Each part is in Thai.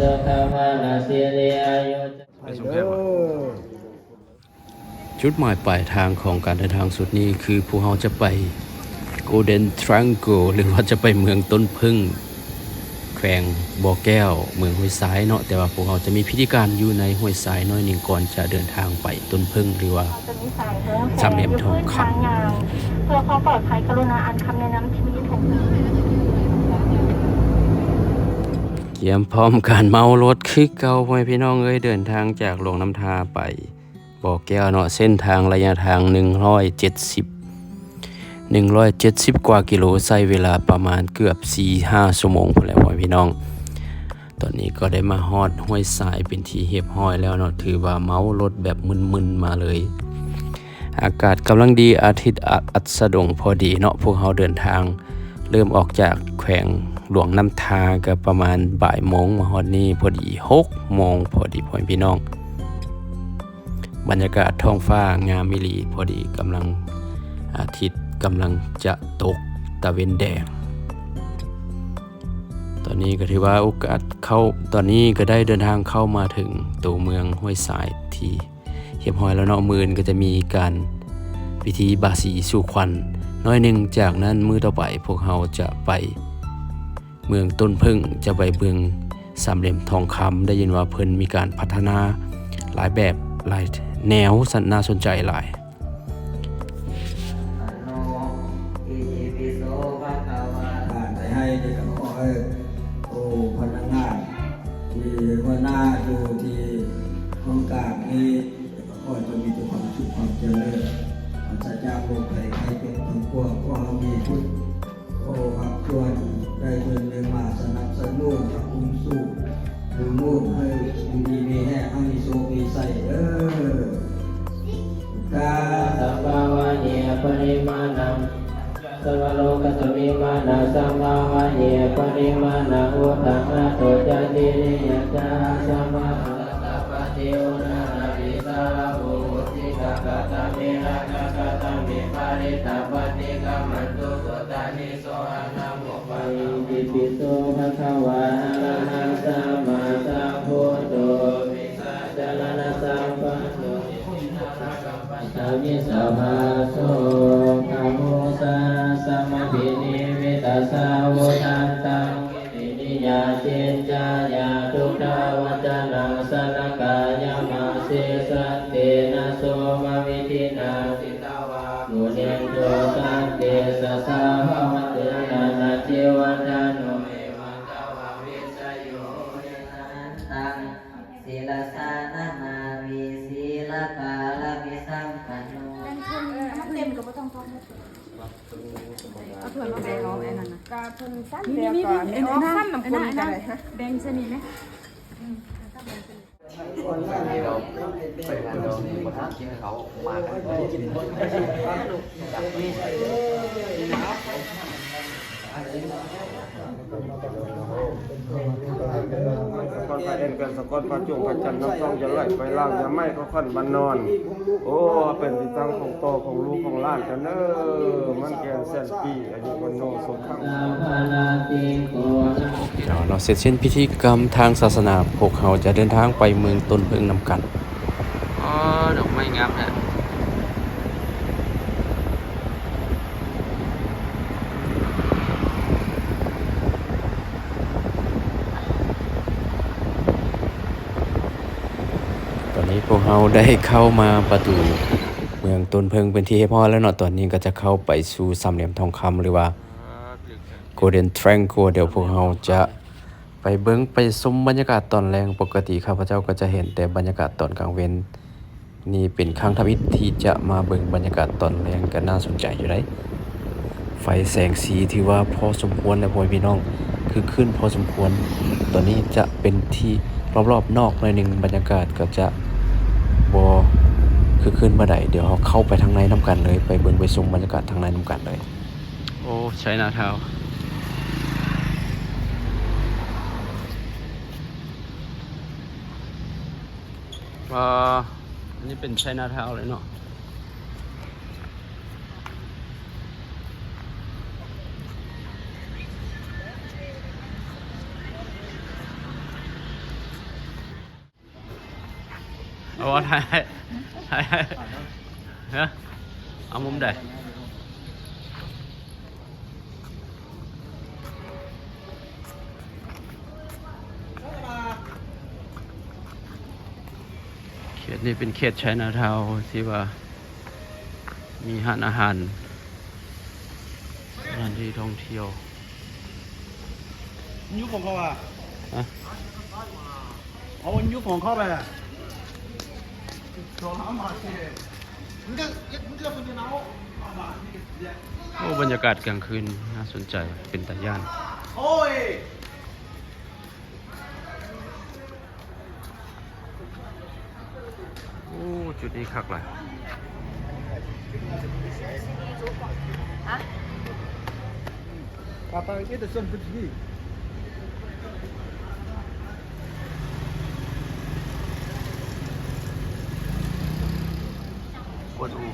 สุขมาลาสิริอายุไปเด้อจุดหมายปลายทางของการเดินทางสุดนี้คือพวกเราจะไป Golden Triangle หรือว่าจะไปเมืองต้นพึ่งแขวงบ่อแก้ว เมืองห้วยซ้ายเนาะแต่ว่าพวกเราจะมีพิธีการอยู่ในห้วยซ้ายน้อยหนึ่งก่อนจะเดินทางไปต้นพึ่งหรือว่าจะมีสายเพิ่มสามเหลี่ยมทองคำทางยาวเพื่อความปลอดภัยกรุณาอ่านคำแนะนำที่มีถูก เกียมพร้อมการเมารถคือเก่าพ่อพี่น้องเอ้ยเดินทางจากหลวงน้ำทาไปบ่อแก้วเนาะเส้นทางระยะทาง 170 170 กว่ากิโลใช้เวลาประมาณเกือบ 4-5 ชั่วโมงพุ่นแล้วพ่อพี่น้อง ตอนนี้ก็ได้มาฮอดห้วยสายเป็นที่เรียบร้อยแล้วเนาะถือว่าเมารถแบบมึนๆมาเลย อากาศกำลังดีอาทิตย์อัสดงพอดีเนาะพวกเราเดินทาง เริ่มออกจากแขวงหลวงน้ำทาก็ประมาณบ่ายโมงมาฮอดนี่พอดีหกโมงพอดีพ่อพี่น้อง บรรยากาศท้องฟ้างามมิลีพอดีกำลังอาทิตย์กำลังจะตกตะเวนแดง ตอนนี้ก็ถือว่าโอกาสเข้าตอนนี้ก็ได้เดินทางเข้ามาถึงตัวเมืองห้วยสายที่เรียบร้อยแล้วเนาะมือนก็จะมีการพิธีบาสีสู่ควัน น้อยหนึ่งจากนั้นมือต่อไปพวกเราจะไป เมืองต้นพึ่งจะไปเมืองสามเหลี่ยมทองคำได้ยินว่าเพิ่นมีการพัฒนาหลายแบบหลายแนวสันน่าสนใจหลายาสัมภาวะเนปริมาณังสวโลกสมิมานาสัมภาวะเนปริมาณังอุตังนาโตจติริยจาสัมมาอัตตปะติอุนานาวิสาภูติกะกะตะเมระกะกะตะเมปาริตาปฏิกะมันตุสุตานิโสอะนะโมปะอิติปิโสภะคะวะอะระหังสัม สามิสภาโสภาโมสาสมาธินิวิตาสาวทันตังวินิยาเจนจายาทุกขวัจนังสนกายามาเสสเตนะโสมาวิธินาสิตาวามุเนนโตสันเตสสาหวะเตนานาเจวัตโนเอวัตวาวิสโยเนนันตังศิลสานามาวิศิ เต็มกับไม่ต้องต้องเอาถั่วมาแบ่งเอาไอ้นั่นนะกาเพิ่นสั้นเดียวก่อนไอ้น้องสั้นน้ำคนกันเลยฮะแบ่งชนิดไหมสกอน พระเอ็นกันสะกดพระจุงพระจันทร์น้ำต้องจะไหลไปล่างจะไม่ก็ค่นบันนอน โอ้เป็นติตั้งของโตของลูกของล้านกันเนอมันแกนแสนปีอายุวันโนสุขังลาภาลาติโกะเดี๋ยวเราเสร็จสิ้นพิธีกรรมทางศาสนาพวกเขาจะเดินทางไปเมืองต้นพึ่งนำกันอ๋อดอกไม้งามฮะ นี้พวกเราได้เข้ามาประตู เมืองต้นเพิงเป็นที่เรียบร้อแล้วเนาะตอนนี้ก็จะเข้าไปสู่สามเหลี่ยมทองคำหรือว่า Golden Triangle เดี๋ยวพวกเราจะไปเบิ้งไปชมบรรยากาศตอนแรงปกติข้าพเจ้าก็จะเห็นแต่บรรยากาศตอนกลางเว้นนี่เป็นครั้งทวิตที่จะมาเบิ้งบรรยากาศตอนแรงก็น่าสนใจอยู่ได้ไฟแสงสีที่ว่าพอสมควรแล้วพ่อพี่น้องคือขึ้นพอสมควร ตอนนี้จะเป็นที่รอบๆนอกหน่อยหนึ่งบรรยากาศก็จะ บอคือขึ้นมาได้เดี๋ยวเราเข้าไปทางในน้ำกันเลย ไปเบิ้งไปชมบรรยากาศทางในน้ำกันเลย โอ้ใช้นาเท้าว่าอันนี้เป็นไชน่าทาวเลยเนาะ เอาว่าถ่ายให้ถ่ายให้เฮ้ยเอามุมใดเขตนี้เป็นเขตชัยนาทาวน์ที่ว่า มีห้านอาหารสถานที่ท่องเที่ยวยุคของเขาอะฮะเอาวันยุคของเขาไปอะ โอ้บรรยากาศกลางคืนน่าสนใจเป็นตาย่านโอ้ยโอ้จุดนี้คักหลายปาปาเอ็ดส่วนพื้นที่ กวนอู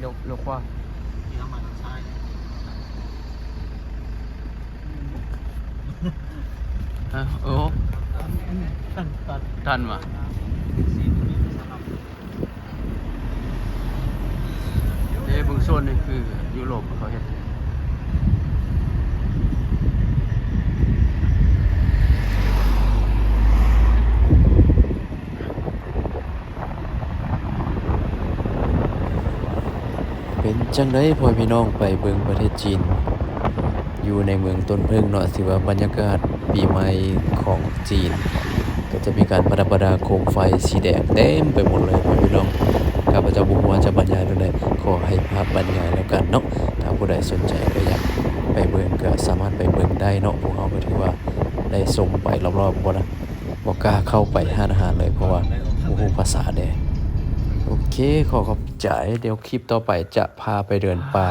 เร็วเร็วกว่าฮะโอ้ทันมาเอ้บางส่วนนี่คือยุโรปเขาเห็น เป็นจังไดพ่อพี่น้องไปเบิงประเทศจีน อยู่ในเมืองต้นเพิ่งเนาะสิว่าบรรยากาศปีใหม่ของจีน ก็จะมีการประดับประดาโคมไฟสีแดงเต็มไปหมดเลยพ่อพี่น้องข้าพเจ้าบุหัวาจะบรรยายตรงใดขอให้ภาพบรรยายแล้วกันเนาะถ้าผู้ใดสนใจก็อยากไปเบิงก็สามารถไปเบิงได้เนาะพวกเราก็ถือว่าได้ชมไปรอบๆบ่นะบ่กล้าเข้าไปหานอาหารเลยเพราะว่าบ่ฮู้ภาษาแด โอเค ขอขอบใจ เดี๋ยวคลิปต่อไปจะพาไปเดินป่า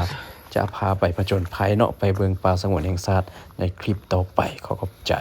จะพาไปผจญภัยเนาะไปเบืองป่าสงวนแห่งชาติในคลิปต่อไปขอขอบใจ